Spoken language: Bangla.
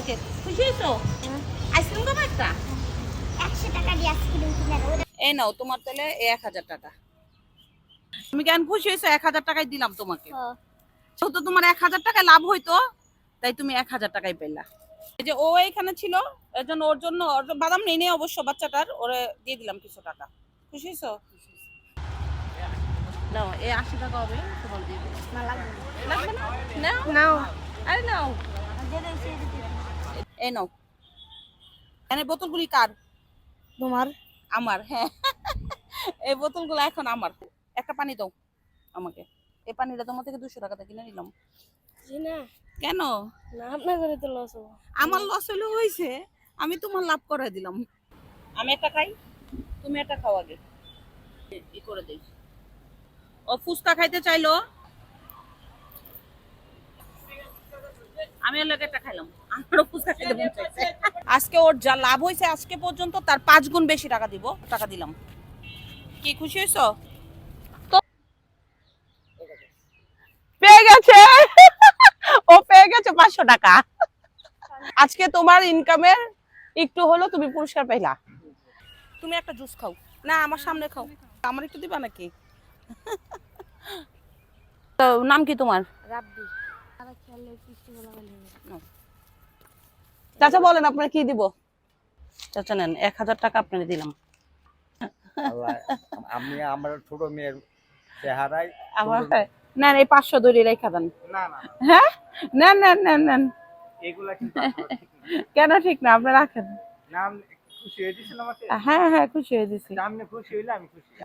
ওকে খুশি হয়েছো? আইসক্রিম খাব একটা? একশো টাকা দিয়ে আইসক্রিম কিনে এই নাও তোমার তাহলে এক হাজার টাকা। তুমি কেন খুশি হয়েছো? এক হাজার টাকাই দিলাম তোমাকে। যেহেতু তোমার এক হাজার টাকায় লাভ হইতো তাই তুমি এক হাজার টাকাই পেলা। এই যে ও এখানে ছিল এর জন্য ওর জন্য ওর বাদাম নেই নেই অবশ্য বাচ্চাটার ওরে দিয়ে দিলাম কিছু টাকা। খুশি হয়েছো? নাও এই আশি টাকা হবে তোমার দিয়ে লাগবে। না? নাও। আরে নাও। এই নাও। এখানে বোতলগুলি কার? তোমার। আমার হ্যাঁ। এই বোতলগুলো এখন আমার। একটা পানি দাও আমাকে। এই পানিটা তোমার থেকে দুশো টাকাতে কিনে নিলাম। কেন? আপনার করে তো লস আমার লস হলে হয়েছে আমি তোমার লাভ করে দিলাম। আমি একটা খাই তুমি একটা খাও আগে। ই করে দিই। ও ফুচকা খাইতে চাইলো? আমি একটা খাইলাম। আমারও ফুচকা খাইতে মন চাইছে। আজকে ওর যা লাভ হয়েছে আজকে পর্যন্ত তার পাঁচ গুণ বেশি টাকা দিব টাকা দিলাম। কি খুশি হয়েছো পেয়ে গেছে। ও পেয়ে গেছে পাঁচশো টাকা। আজকে তোমার ইনকামের একটু হলো তুমি পুরস্কার পাইলা। তুমি একটা জুস খাও। না আমার সামনে খাও। আমার একটু দিবা নাকি? তো নাম কি তোমার? রাব্বি। চাচা বলেন আপনার কি দিব? চাচা নেন এক হাজার টাকা আপনাকে দিলাম। আমি আমার ছোট মেয়ের চেহারায় আমার নেন এই পাঁচশো দড়ি রেখা দেন। না না হ্যাঁ? নেন নেন নেন। কেন ঠিক না? আপনি রাখেন। হয়ে হ্যাঁ হ্যাঁ খুশি হয়ে দিছি খুশি হইলে আমি খুশি।